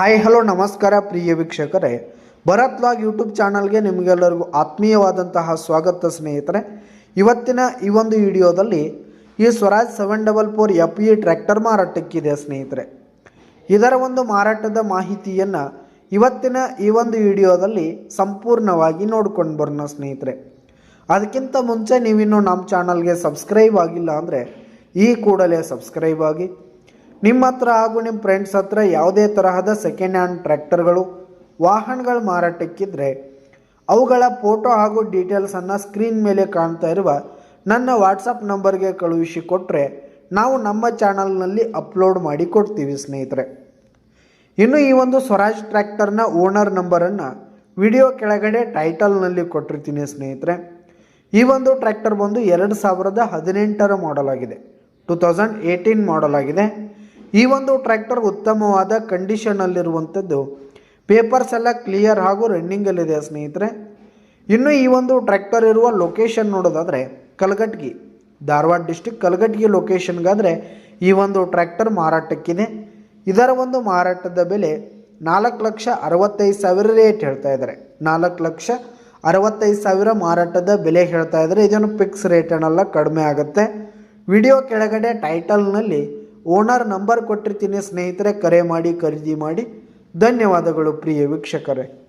Hi, hello, ನಮಸ್ಕಾರ ಪ್ರಿಯ ವೀಕ್ಷಕರೇ. Bharat log YouTube ಚಾನಲ್ಗೆ ನಿಮಗೆಲ್ಲರಿಗೂ ಆತ್ಮೀಯವಾದಂತಹ ಸ್ವಾಗತ ಸ್ನೇಹಿತರೆ. ಇವತ್ತಿನ ಈ ಒಂದು ವಿಡಿಯೋದಲ್ಲಿ ಈ Swaraj seven double four F E tractor ಮಾರಾಟಕ್ಕಿದೆ ಸ್ನೇಹಿತರೆ. ಇದರ ಒಂದು ಮಾರಾಟದ ಮಾಹಿತಿಯನ್ನು ಇವತ್ತಿನ ಈ ಒಂದು ವಿಡಿಯೋದಲ್ಲಿ ಸಂಪೂರ್ಣವಾಗಿ ನೋಡ್ಕೊಂಡು ಬರೋಣ ಸ್ನೇಹಿತರೆ. ಅದಕ್ಕಿಂತ ಮುಂಚೆ ನೀವಿನ್ನೂ ನಮ್ಮ ಚಾನಲ್ಗೆ ಸಬ್ಸ್ಕ್ರೈಬ್ ಆಗಿಲ್ಲ ಅಂದರೆ ಈ ಕೂಡಲೇ ಸಬ್ಸ್ಕ್ರೈಬ್ ಆಗಿ ನಿಮ್ಮ ಹತ್ರ ಹಾಗೂ ನಿಮ್ಮ ಫ್ರೆಂಡ್ಸ್ ಹತ್ರ ಯಾವುದೇ ತರಹದ ಸೆಕೆಂಡ್ ಹ್ಯಾಂಡ್ ಟ್ರ್ಯಾಕ್ಟರ್ಗಳು ವಾಹನಗಳು ಮಾರಾಟಕ್ಕಿದ್ರೆ ಅವುಗಳ ಫೋಟೋ ಹಾಗೂ ಡೀಟೇಲ್ಸನ್ನು ಸ್ಕ್ರೀನ್ ಮೇಲೆ ಕಾಣ್ತಾ ಇರುವ ನನ್ನ ವಾಟ್ಸಪ್ ನಂಬರ್ಗೆ ಕಳುಹಿಸಿ ಕೊಟ್ಟರೆ ನಾವು ನಮ್ಮ ಚಾನಲ್ನಲ್ಲಿ ಅಪ್ಲೋಡ್ ಮಾಡಿ ಕೊಡ್ತೀವಿ ಸ್ನೇಹಿತರೆ. ಇನ್ನು ಈ ಒಂದು ಸ್ವರಾಜ್ ಟ್ರ್ಯಾಕ್ಟರ್ನ ಓನರ್ ನಂಬರನ್ನು ವಿಡಿಯೋ ಕೆಳಗಡೆ ಟೈಟಲ್ನಲ್ಲಿ ಕೊಟ್ಟಿರ್ತೀನಿ ಸ್ನೇಹಿತರೆ. ಈ ಒಂದು ಟ್ರ್ಯಾಕ್ಟರ್ ಬಂದು ಎರಡು ಸಾವಿರದ ಹದಿನೆಂಟರ ಮಾಡಲ್ ಆಗಿದೆ. ಟು ತೌಸಂಡ್ ಏಯ್ಟೀನ್ ಮಾಡಲ್ ಆಗಿದೆ. ಈ ಒಂದು ಟ್ರ್ಯಾಕ್ಟರ್ ಉತ್ತಮವಾದ ಕಂಡೀಷನಲ್ಲಿರುವಂಥದ್ದು ಪೇಪರ್ಸ್ ಎಲ್ಲ ಕ್ಲಿಯರ್ ಹಾಗೂ ರನ್ನಿಂಗಲ್ಲಿದೆ ಸ್ನೇಹಿತರೆ. ಇನ್ನು ಈ ಒಂದು ಟ್ರ್ಯಾಕ್ಟರ್ ಇರುವ ಲೊಕೇಶನ್ ನೋಡೋದಾದರೆ ಕಲ್ಗಟ್ಗಿ, ಧಾರವಾಡ ಡಿಸ್ಟಿಕ್ ಕಲ್ಗಟ್ಗಿ ಲೊಕೇಶನ್ಗಾದರೆ ಈ ಒಂದು ಟ್ರ್ಯಾಕ್ಟರ್ ಮಾರಾಟಕ್ಕಿದೆ. ಇದರ ಒಂದು ಮಾರಾಟದ ಬೆಲೆ ನಾಲ್ಕು ಲಕ್ಷ ಅರವತ್ತೈದು ಸಾವಿರ ರೇಟ್ ಹೇಳ್ತಾ ಇದ್ದಾರೆ. ನಾಲ್ಕು ಲಕ್ಷ ಅರವತ್ತೈದು ಸಾವಿರ ಮಾರಾಟದ ಬೆಲೆ ಹೇಳ್ತಾ ಇದ್ದಾರೆ. ಇದನ್ನು ಫಿಕ್ಸ್ ರೇಟ್ ಏನಲ್ಲ ಕಡಿಮೆ ಆಗುತ್ತೆ. ವಿಡಿಯೋ ಕೆಳಗಡೆ ಟೈಟಲ್ನಲ್ಲಿ ಓನರ್ ನಂಬರ್ ಕೊಟ್ಟಿರ್ತೀನಿ ಸ್ನೇಹಿತರೆ ಕರೆ ಮಾಡಿ ಖರೀದಿ ಮಾಡಿ. ಧನ್ಯವಾದಗಳು ಪ್ರಿಯ ವೀಕ್ಷಕರೇ.